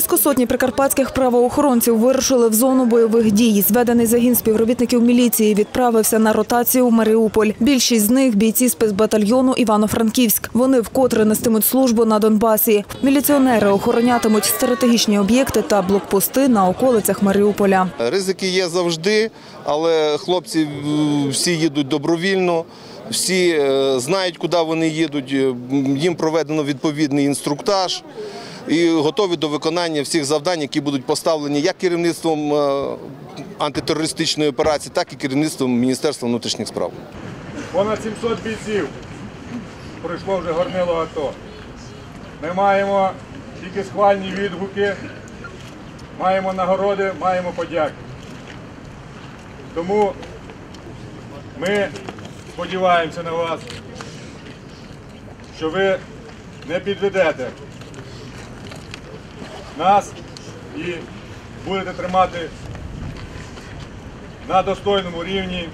Близько сотні прикарпатських правоохоронців вирушили в зону бойових дій. Зведений загін співробітників міліції відправився на ротацію в Маріуполь. Більшість з них бійці спецбатальйону Івано-Франківськ. Вони вкотре нестимуть службу на Донбасі. Міліціонери охоронятимуть стратегічні об'єкти та блокпости на околицях Маріуполя. Ризики є завжди, але хлопці е, всі їдуть добровільно, всі е, знають, куди вони їдуть. е, Їм проведено відповідний інструктаж і готові до виконання всіх завдань, які будуть поставлені як керівництвом е, антитерористичної операції, так і керівництвом Міністерства внутрішніх справ. Понад 700 бійців пройшло вже горнило АТО. Ми маємо тільки схвальні відгуки, маємо нагороди, маємо подяки. Тому ми сподіваємося на вас, що ви не підведете нас і будете тримати на достойному рівні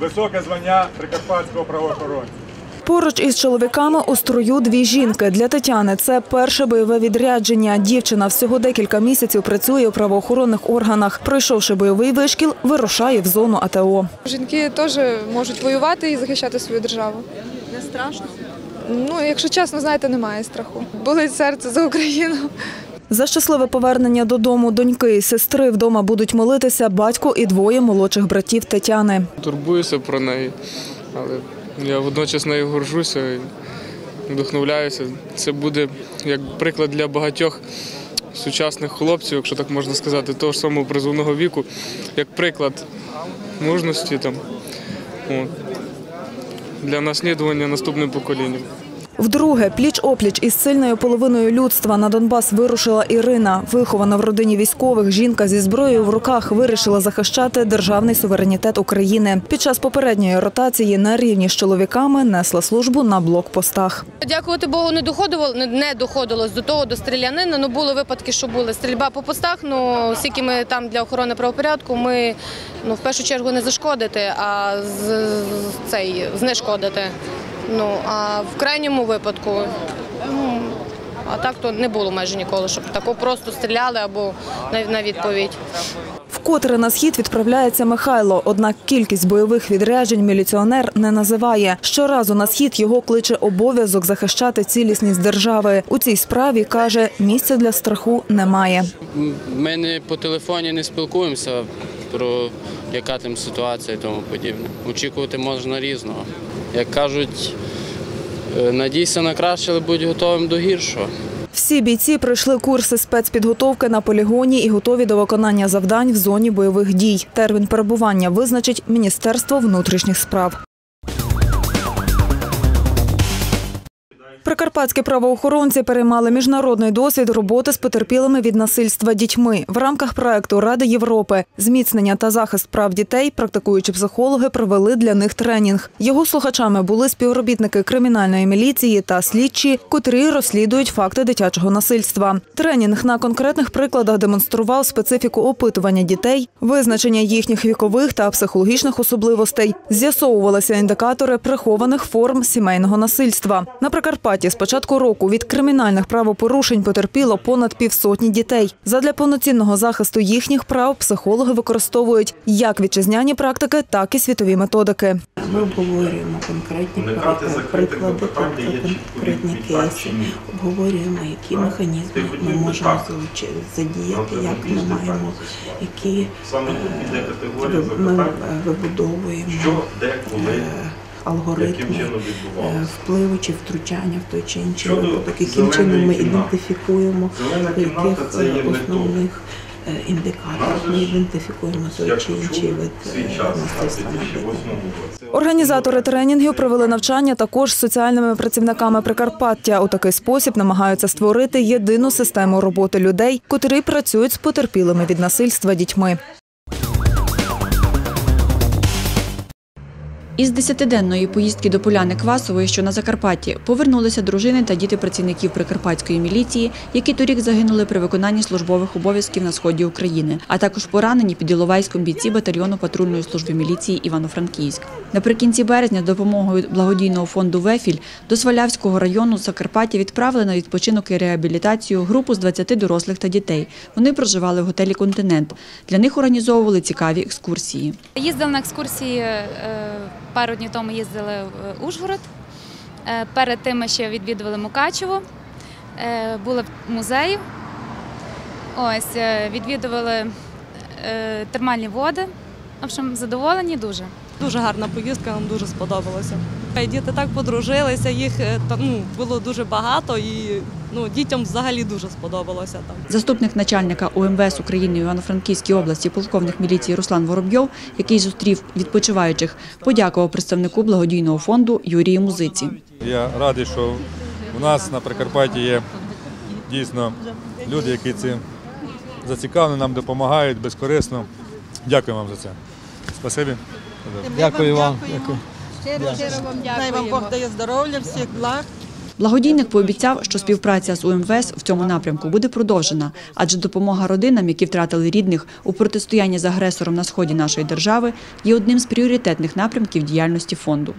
високе звання прикарпатського правоохоронця. Поруч із чоловіками у строю дві жінки. Для Тетяни це перше бойове відрядження. Дівчина всього декілька місяців працює у правоохоронних органах. Пройшовши бойовий вишкіл, вирушає в зону АТО. Жінки теж можуть воювати і захищати свою державу. Не страшно. Ну, якщо чесно, знаєте, немає страху. Болить серце за Україну. За щасливе повернення додому доньки і сестри вдома будуть молитися батько і двоє молодших братів Тетяни. Турбуюся про неї, але я водночас нею горжуся і вдохновляюся. Це буде як приклад для багатьох сучасних хлопців, якщо так можна сказати, того ж самого призовного віку, як приклад мужності там, от, для наслідування наступним поколінням. Вдруге, пліч-опліч із сильною половиною людства на Донбас вирушила Ірина. Вихована в родині військових, жінка зі зброєю в руках вирішила захищати державний суверенітет України. Під час попередньої ротації на рівні з чоловіками несла службу на блокпостах. Дякувати Богу, не доходило, не- доходилось до того, до стрілянини. Ну були випадки, що були стрільба по постах. Ну оскільки ми там для охорони правопорядку, ми ну в першу чергу не зашкодити, а з- цей знешкодити. Ну а в крайньому випадку. Ну, а так то не було майже ніколи, щоб тако просто стріляли або на, на відповідь. Вкотре на схід відправляється Михайло. Однак кількість бойових відряджень міліціонер не називає. Щоразу на схід його кличе обов'язок захищати цілісність держави. У цій справі каже, місця для страху немає. Ми не по телефоні не спілкуємося про яка там ситуація і тому подібне. Очікувати можна різного. Як кажуть, е, надійся на краще, але будь готовим до гіршого. Всі бійці пройшли курси спецпідготовки на полігоні і готові до виконання завдань в зоні бойових дій. Термін перебування визначить Міністерство внутрішніх справ. Прикарпатські правоохоронці переймали міжнародний досвід роботи з потерпілими від насильства дітьми в рамках проекту Ради Європи зміцнення та захист прав дітей. Практикуючі психологи провели для них тренінг. Його слухачами були співробітники кримінальної міліції та слідчі, котрі розслідують факти дитячого насильства. Тренінг на конкретних прикладах демонстрував специфіку опитування дітей, визначення їхніх вікових та психологічних особливостей. З'ясовувалися індикатори прихованих форм сімейного насильства. На Прикарпатті з початку року від кримінальних правопорушень потерпіло понад півсотні дітей. Задля повноцінного захисту їхніх прав психологи використовують як вітчизняні практики, так і світові методики. Ми обговорюємо конкретні приклади, конкретні кейси, обговорюємо, які механізми ми можемо задіяти, як ми маємо, які е, ми е, вибудовуємо алгоритми е, впливу чи втручання в той чи інший випадок, яким чином ми ідентифікуємо, яких е, основних е, індикаторах ми ідентифікуємо той чи інший вид насильства. Організатори тренінгів провели навчання також з соціальними працівниками Прикарпаття. У такий спосіб намагаються створити єдину систему роботи людей, котрі працюють з потерпілими від насильства дітьми. Із десятиденної поїздки до Поляни Квасової, що на Закарпатті, повернулися дружини та діти працівників прикарпатської міліції, які торік загинули при виконанні службових обов'язків на сході України, а також поранені під Іловайськом бійці батальйону патрульної служби міліції Івано-Франківськ. Наприкінці березня з допомогою благодійного фонду Вефіль до Свалявського району Закарпаття відправили на відпочинок і реабілітацію групу з 20 дорослих та дітей. Вони проживали в готелі Континент. Для них організовували цікаві екскурсії. Їздили на екскурсії е, пару днів тому їздили в Ужгород. Е, Перед тим ми ще відвідували Мукачево, е, були в музеї. Ось е, відвідували е, термальні води. В общем, задоволені дуже. Дуже гарна поїздка, нам дуже сподобалося. Діти так подружилися, їх е, ну, було дуже багато і ну, дітям взагалі дуже сподобалося там. Заступник начальника УМВС України Івано-Франківській області, полковник міліції Руслан Воробйов, який зустрів відпочиваючих, подякував представнику благодійного фонду Юрію Музиці. Я радий, що у нас на Прикарпатті є дійсно люди, які цим зацікавлені, нам допомагають безкорисно. Дякую вам за це. Спасибі. Дякую вам. Дякую. Дай вам Бог дає здоров'я, всіх благ. Благодійник пообіцяв, що співпраця з УМВС в цьому напрямку буде продовжена, адже допомога родинам, які втратили рідних у протистоянні з агресором на сході нашої держави, є одним з пріоритетних напрямків діяльності фонду.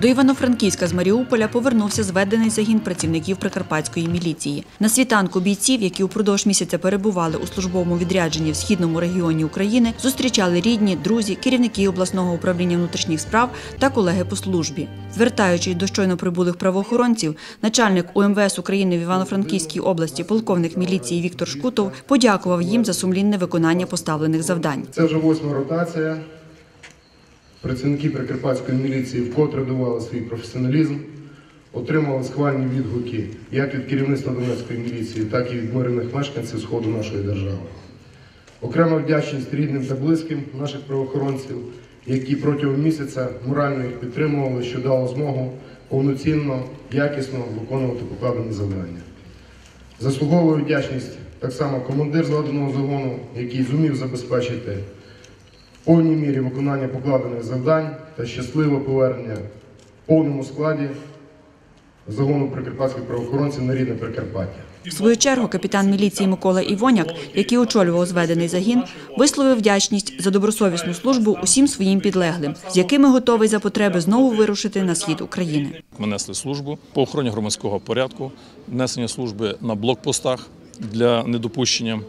До Івано-Франківська з Маріуполя повернувся зведений загін працівників прикарпатської міліції. На світанку бійців, які упродовж місяця перебували у службовому відрядженні в східному регіоні України, зустрічали рідні, друзі, керівники обласного управління внутрішніх справ та колеги по службі. Звертаючись до щойно прибулих правоохоронців, начальник УМВС України в Івано-Франківській області, полковник міліції Віктор Шкутов, подякував їм за сумлінне виконання поставлених завдань. Це вже восьма ротація. Працівники Прикарпатської міліції вкотре довели свій професіоналізм, отримали схвальні відгуки як від керівництва Донецької міліції, так і від мирних мешканців сходу нашої держави. Окрема вдячність рідним та близьким наших правоохоронців, які протягом місяця морально їх підтримували, що дало змогу повноцінно, якісно виконувати покладені завдання. Заслуговую вдячність так само командир згаданого загону, який зумів забезпечити повній мірі виконання покладених завдань та щасливе повернення в повному складі загону прикарпатських правоохоронців на рідне Прикарпаття. В свою чергу капітан міліції Микола Івоняк, який очолював зведений загін, висловив вдячність за добросовісну службу усім своїм підлеглим, з якими готовий за потреби знову вирушити на схід України. Ми несли службу по охороні громадського порядку, несення служби на блокпостах для недопущення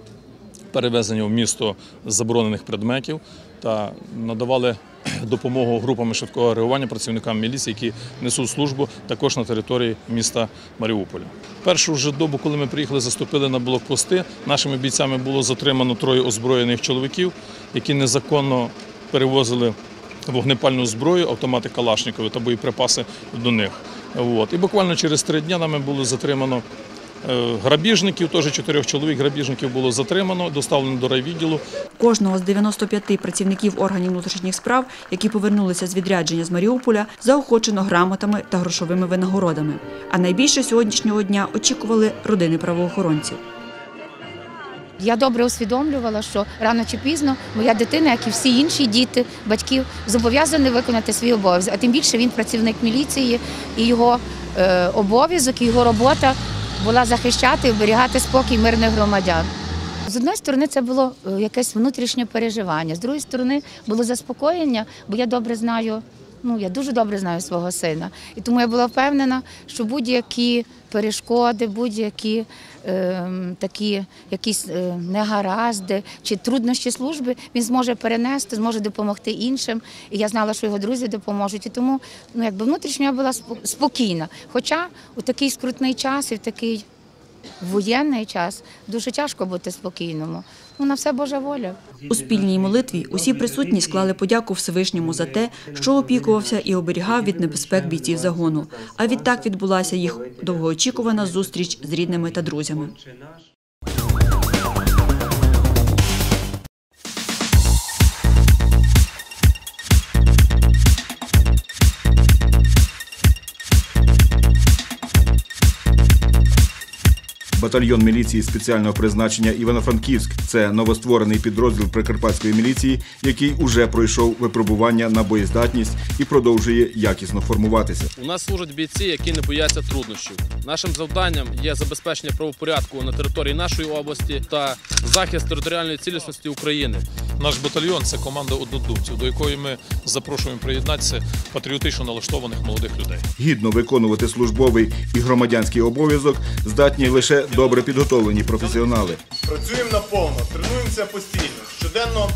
перевезення в місто заборонених предметів та надавали допомогу групам швидкого реагування працівникам міліції, які несуть службу також на території міста Маріуполя. Першу вже добу, коли ми приїхали, заступили на блокпости. Нашими бійцями було затримано троє озброєних чоловіків, які незаконно перевозили вогнепальну зброю, автомати Калашникови та боєприпаси до них. От. І буквально через три дні нами було затримано грабіжників, теж чотирьох чоловік грабіжників було затримано, доставлено до райвідділу. Кожного з 95 працівників органів внутрішніх справ, які повернулися з відрядження з Маріуполя, заохочено грамотами та грошовими винагородами. А найбільше сьогоднішнього дня очікували родини правоохоронців. Я добре усвідомлювала, що рано чи пізно моя дитина, як і всі інші діти, батьків, зобов'язані виконати свій обов'язок. А тим більше він працівник міліції і його е, обов'язок, і його робота була захищати і оберігати спокій мирних громадян. З однієї сторони, це було е, якесь внутрішнє переживання, з другої сторони, було заспокоєння, бо я добре знаю. Ну, я дуже добре знаю свого сина. І тому я була впевнена, що будь-які перешкоди, будь-які е, такі якісь е, негаразди чи труднощі служби він зможе перенести, зможе допомогти іншим. І я знала, що його друзі допоможуть. І тому ну, якби внутрішньо я була спо- спокійна. Хоча у такий скрутний час і в такий воєнний час дуже тяжко бути спокійному. Ну, на все Божа воля. У спільній молитві усі присутні склали подяку Всевишньому за те, що опікувався і оберігав від небезпек бійців загону. А відтак відбулася їх довгоочікувана зустріч з рідними та друзями. Батальйон міліції спеціального призначення Івано-Франківськ це новостворений підрозділ Прикарпатської міліції, який уже пройшов випробування на боєздатність і продовжує якісно формуватися. У нас служать бійці, які не бояться труднощів. Нашим завданням є забезпечення правопорядку на території нашої області та захист територіальної цілісності України. Наш батальйон це команда однодумців, до якої ми запрошуємо приєднатися патріотично налаштованих молодих людей. Гідно виконувати службовий і громадянський обов'язок здатні лише добре підготовлені професіонали. Працюємо наповно, тренуємося постійно. Щоденно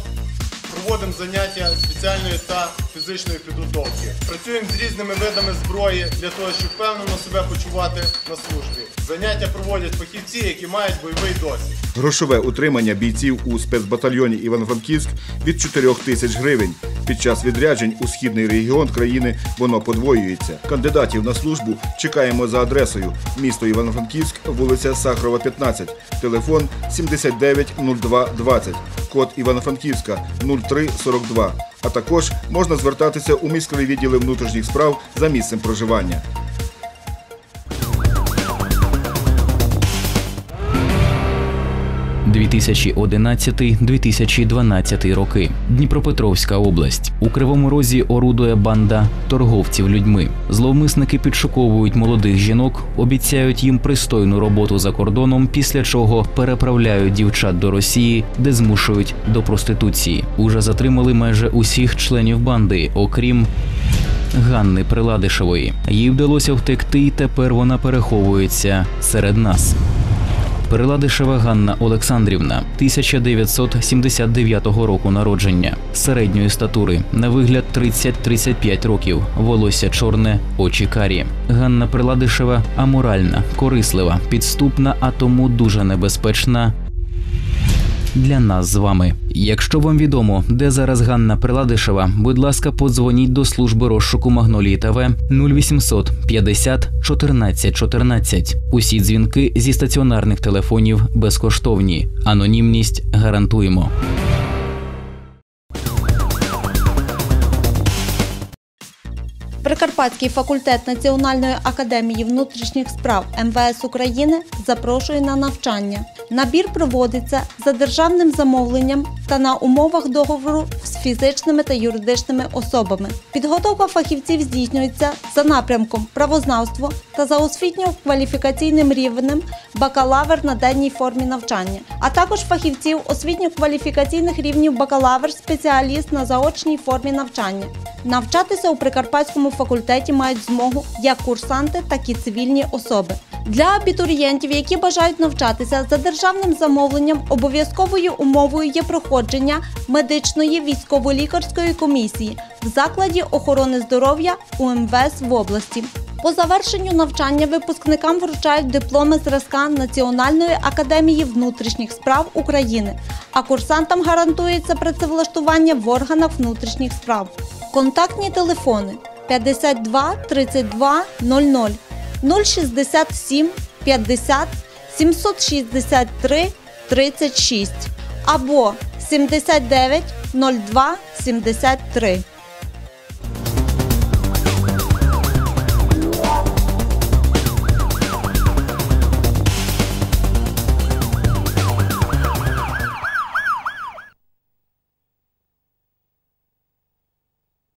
проводимо заняття спеціальної та фізичної підготовки. Працюємо з різними видами зброї для того, щоб впевнено себе почувати на службі. Заняття проводять фахівці, які мають бойовий досвід. Грошове утримання бійців у спецбатальйоні Івано-Франківськ від 4 тисяч гривень. Під час відряджень у східний регіон країни воно подвоюється. Кандидатів на службу чекаємо за адресою місто Івано-Франківськ, вулиця Сахарова, 15, телефон 790220, код Івано-Франківська 0342. А також можна звертатися у міські відділи внутрішніх справ за місцем проживання. – 2011-2012 роки. Дніпропетровська область. У Кривому Розі орудує банда торговців людьми. Зловмисники підшуковують молодих жінок, обіцяють їм пристойну роботу за кордоном, після чого переправляють дівчат до Росії, де змушують до проституції. Уже затримали майже усіх членів банди, окрім Ганни Приладишевої. Їй вдалося втекти, і тепер вона переховується серед нас. Переладишева Ганна Олександрівна, 1979 року народження, середньої статури, на вигляд 30-35 років, волосся чорне, очі карі. Ганна Приладишева аморальна, корислива, підступна, а тому дуже небезпечна для нас з вами. Якщо вам відомо, де зараз Ганна Приладишева, будь ласка, подзвоніть до служби розшуку Магнолії ТВ 0800 50 14 14. Усі дзвінки зі стаціонарних телефонів безкоштовні. Анонімність гарантуємо. Прикарпатський факультет Національної академії внутрішніх справ МВС України запрошує на навчання. Набір проводиться за державним замовленням та на умовах договору з фізичними та юридичними особами. Підготовка фахівців здійснюється за напрямком правознавство та за освітньо-кваліфікаційним рівнем бакалавр на денній формі навчання, а також фахівців освітньо-кваліфікаційних рівнів бакалавр, спеціаліст на заочній формі навчання. Навчатися у Прикарпатському факультеті мають змогу як курсанти, так і цивільні особи. Для абітурієнтів, які бажають навчатися за державним замовленням, обов'язковою умовою є проходження медичної військово-лікарської комісії в закладі охорони здоров'я УМВС в області. По завершенню навчання випускникам вручають дипломи зразка Національної академії внутрішніх справ України, а курсантам гарантується працевлаштування в органах внутрішніх справ. Контактні телефони 52 32 00 067 50 763 36 або 79 02 73.